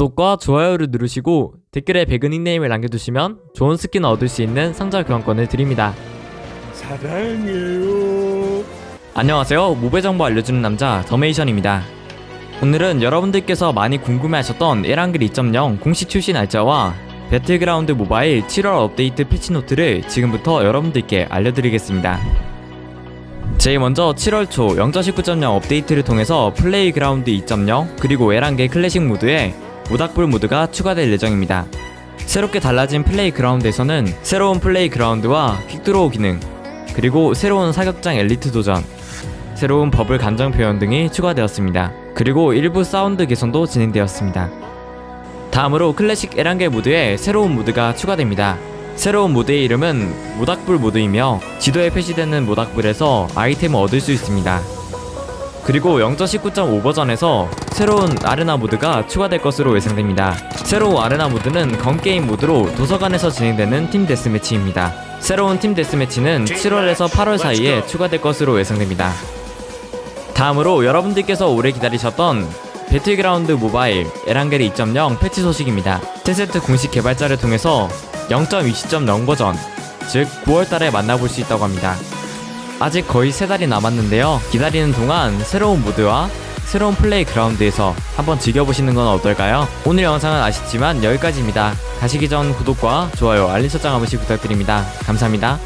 구독과 좋아요를 누르시고 댓글에 배그 닉네임을 남겨두시면 좋은 스킨을 얻을 수 있는 상자 교환권을 드립니다. 사랑해요. 안녕하세요. 모바일 정보 알려주는 남자 더메이션입니다. 오늘은 여러분들께서 많이 궁금해하셨던 에란글 2.0 공식 출시 날짜와 배틀그라운드 모바일 7월 업데이트 패치 노트를 지금부터 여러분들께 알려드리겠습니다. 제일 먼저 7월 초 0.19.0 업데이트를 통해서 플레이그라운드 2.0 그리고 에란겔 클래식 모드에 모닥불 모드가 추가될 예정입니다. 새롭게 달라진 플레이 그라운드에서는 새로운 플레이 그라운드와 퀵드로우 기능 그리고 새로운 사격장 엘리트 도전 새로운 버블 감정 표현 등이 추가되었습니다. 그리고 일부 사운드 개선도 진행되었습니다. 다음으로 클래식 에란겔 모드에 새로운 모드가 추가됩니다. 새로운 모드의 이름은 모닥불 모드이며 지도에 표시되는 모닥불에서 아이템을 얻을 수 있습니다. 그리고 0.19.5 버전에서 새로운 아레나 모드가 추가될 것으로 예상됩니다. 새로운 아레나 모드는 건게임 모드로 도서관에서 진행되는 팀 데스매치입니다. 새로운 팀 데스매치는 7월에서 8월 사이에 추가될 것으로 예상됩니다. 다음으로 여러분들께서 오래 기다리셨던 배틀그라운드 모바일 에란겔 2.0 패치 소식입니다. 테세트 공식 개발자를 통해서 0.20.0 버전, 즉 9월달에 만나볼 수 있다고 합니다. 아직 거의 세 달이 남았는데요. 기다리는 동안 새로운 모드와 새로운 플레이 그라운드에서 한번 즐겨보시는 건 어떨까요? 오늘 영상은 아쉽지만 여기까지입니다. 가시기 전 구독과 좋아요, 알림 설정 한 번씩 부탁드립니다. 감사합니다.